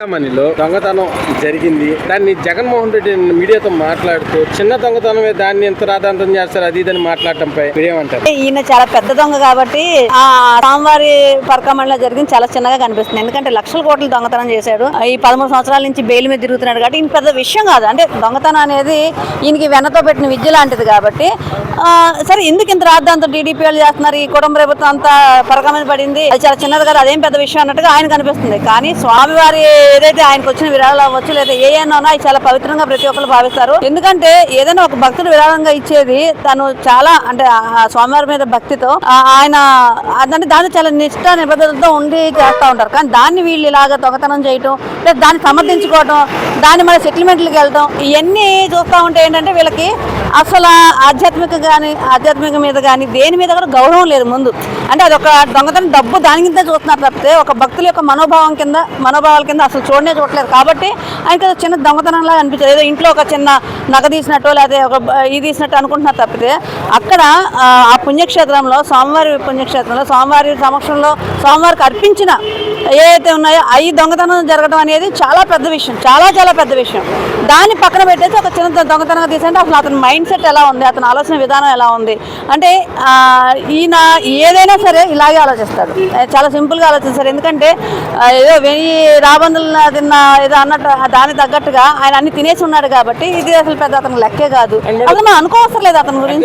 మనీలో దొంగతనం జరిగింది. దాన్ని జగన్మోహన్ రెడ్డి మీడియాతో మాట్లాడుతూ చిన్న దొంగతనమే దాన్ని ఎంత రాధాంతం చేస్తారు అది ఇదని మాట్లాడటంపై మీరేమంటారు ఈయన చాలా పెద్ద దొంగ కాబట్టి ఆ స్వామివారి పరకమండలో జరిగింది చాలా చిన్నగా కనిపిస్తుంది. ఎందుకంటే లక్షల కోట్లు దొంగతనం చేశాడు. ఈ పదమూడు సంవత్సరాల నుంచి బెయిల్ మీద తిరుగుతున్నాడు కాబట్టి ఈయన పెద్ద విషయం కాదు. అంటే దొంగతనం అనేది ఈయనకి వెనతో పెట్టిన విద్య లాంటిది కాబట్టి సరే ఎందుకు ఇంత రాధాంతం టీడీపీ వాళ్ళు చేస్తున్నారు? ఈ కుటుంబ ప్రభుత్వం అంతా పరక పడింది. అది చాలా చిన్నది కదా అదేం పెద్ద విషయం అన్నట్టుగా ఆయన కనిపిస్తుంది. కానీ స్వామివారి ఏదైతే ఆయనకు వచ్చిన విరాళాలు అవ్వచ్చు లేదా ఏ ఏనో అవి చాలా పవిత్రంగా ప్రతి ఒక్కరు భావిస్తారు. ఎందుకంటే ఏదైనా ఒక భక్తుడు విరాళంగా ఇచ్చేది తను చాలా అంటే ఆ స్వామివారి మీద భక్తితో ఆయన అదంటే దాన్ని చాలా నిష్ట నిబద్ధతతో ఉండి చేస్తూ ఉంటారు. కానీ దాన్ని వీళ్ళు ఇలాగ దొంగతనం చేయటం లేదా దాన్ని సమర్థించుకోవటం దాన్ని మన సెటిల్మెంట్లకు వెళ్ళటం ఇవన్నీ చూస్తూ ఉంటే ఏంటంటే వీళ్ళకి అసలు ఆధ్యాత్మిక కానీ ఆధ్యాత్మిక మీద కానీ దేని మీద కూడా గౌరవం లేదు ముందు. అంటే అదొక దొంగతనం డబ్బు దాని కింద చూస్తున్నారు తప్పితే ఒక భక్తుల యొక్క మనోభావం కింద మనోభావాల కింద అసలు చూడనే చూడలేదు కాబట్టి ఆయనకి చిన్న దొంగతనంలా అనిపించదు. ఏదో ఇంట్లో ఒక చిన్న నగ తీసినట్టు లేదా ఒక ఇది తీసినట్టు అనుకుంటున్నారు తప్పితే అక్కడ ఆ, పుణ్యక్షేత్రంలో స్వామివారి పుణ్యక్షేత్రంలో స్వామివారి సమక్షంలో స్వామివారికి అర్పించిన ఏవైతే ఉన్నాయో అవి దొంగతనం జరగడం అనేది చాలా పెద్ద విషయం. చాలా చాలా పెద్ద విషయం. దాన్ని పక్కన పెట్టేసి ఒక చిన్న దొంగతనంగా తీసంటే అసలు అతని మైండ్ సెట్ ఎలా ఉంది? అతని ఆలోచన విధానం ఎలా ఉంది? అంటే ఈయన ఏదైనా సరే ఇలాగే ఆలోచిస్తాడు. చాలా సింపుల్గా ఆలోచిస్తారు ఎందుకంటే ఏదో వెయ్యి రాబందులు తిన్న ఏదో అన్నట్టు దానికి తగ్గట్టుగా ఆయన అన్ని తినేసి ఉన్నాడు కాబట్టి ఇది అసలు పెద్ద అతనికి లెక్కే కాదు. అసలు మనం అనుకోవసరం లేదు అతని గురించి.